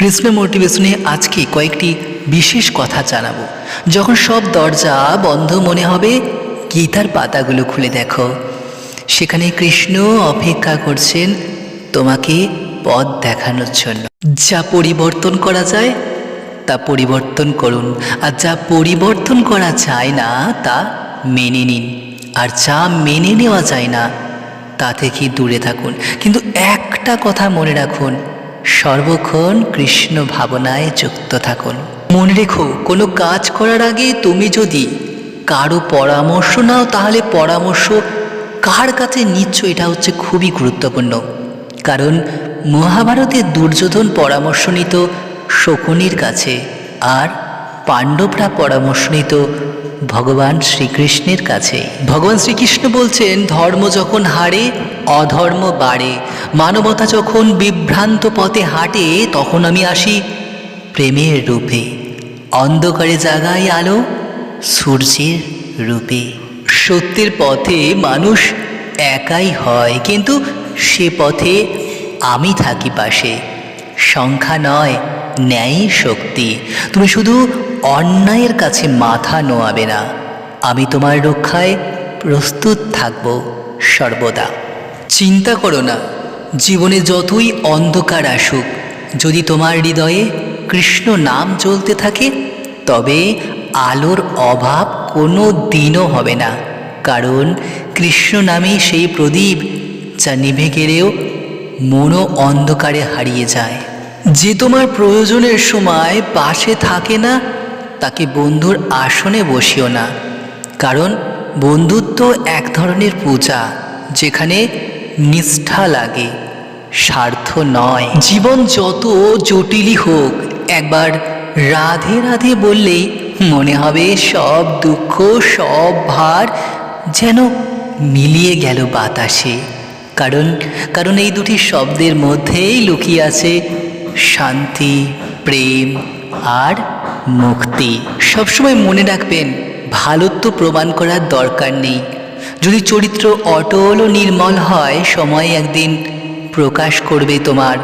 কৃষ্ণ মোটিভেশনে আজকে কয়েকটি বিশেষ কথা জানাব। যখন সব দরজা বন্ধ মনে হবে, গীতার পাতাগুলো খুলে দেখো। সেখানে কৃষ্ণ অপেক্ষা করছেন তোমাকে পথ দেখানোর জন্য। যা পরিবর্তন করা যায়, তা পরিবর্তন করুন। আর যা পরিবর্তন করা যায় না, তা মেনে নিন। আর যা মেনে নেওয়া যায় না, তা থেকে দূরে থাকুন। কিন্তু একটা কথা মনে রাখুন সর্বক্ষণ কৃষ্ণ ভাবনায় যুক্ত থাকুন। মনে রেখো কোনো কাজ করার আগে তুমি যদি কারও পরামর্শ নাও, তাহলে পরামর্শ কার কাছে নিচ্ছ এটা হচ্ছে খুবই গুরুত্বপূর্ণ। কারণ মহাভারতে দুর্যোধন পরামর্শ নিত শকুনির কাছে, আর পাণ্ডবরা পরামর্শ নিত ভগবান শ্রীকৃষ্ণের কাছে। ভগবান শ্রীকৃষ্ণ বলছেন, ধর্ম যখন হারে, অধর্ম বাড়ে। মানবতা যখন বিভ্রান্ত পথে হাঁটে, তখন আমি আসি প্রেমের রূপে। অন্ধকারে জাগায় আলো, সূর্যের রূপে। সত্যের পথে মানুষ একাই হয়, কিন্তু সে পথে আমি থাকি পাশে। সংখ্যা নয় ন্যায় শক্তি তুমি শুধু অন্যায়ের কাছে মাথা নোয়াবে না। আমি তোমার রক্ষায় প্রস্তুত থাকব সর্বদা। চিন্তা করো না, জীবনে যতই অন্ধকার আসুক, যদি তোমার হৃদয়ে কৃষ্ণ নাম জ্বলতে থাকে, তবে আলোর অভাব কোনো দিনও হবে না। কারণ কৃষ্ণ নামে সেই প্রদীপ, যা নিভে গেলেও মনও অন্ধকারে হারিয়ে যায়। যে তোমার প্রয়োজনের সময় পাশে থাকে না তাকে বন্ধুর আসনে বসিও না, কারণ বন্ধুত্ব এক ধরনের পূজা যেখানে নিষ্ঠা লাগে, স্বার্থ নয়। জীবন যত জটিলই হোক, একবার রাধে রাধে বললেই মনে হবে সব দুঃখ, সব ভার যেন মিলিয়ে গেল বাতাসে। কারণ কারণ এই দুটি শব্দের মধ্যেই লুকিয়ে আছে শান্তি, প্রেম আর মুক্তি। সবসময় মনে রাখবেন ভালোত্ব প্রমাণ করার দরকার নেই। যদি চরিত্র অটল ও নির্মল হয়, সময় একদিন প্রকাশ করবে তোমার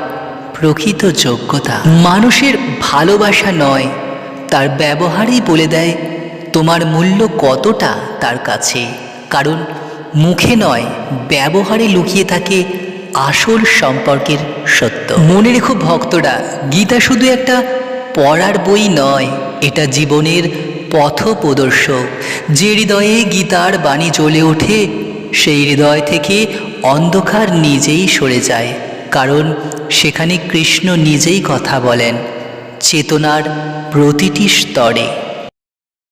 প্রকৃত যোগ্যতা। মানুষের ভালোবাসা নয়, তার ব্যবহারই বলে দেয় তোমার মূল্য কতটা তার কাছে। কারণ মুখে নয়, ব্যবহারে লুকিয়ে থাকে আসল সম্পর্কের সত্য। মনে রেখো ভক্তরা, গীতা শুধু একটা পড়ার বই নয়, এটা জীবনের পথ প্রদর্শক। যে হৃদয়ে গীতার বাণী জ্বলে ওঠে, সেই হৃদয় থেকে অন্ধকার নিজেই সরে যায়। কারণ সেখানে কৃষ্ণ নিজেই কথা বলেন, চেতনার প্রতিটি স্তরে।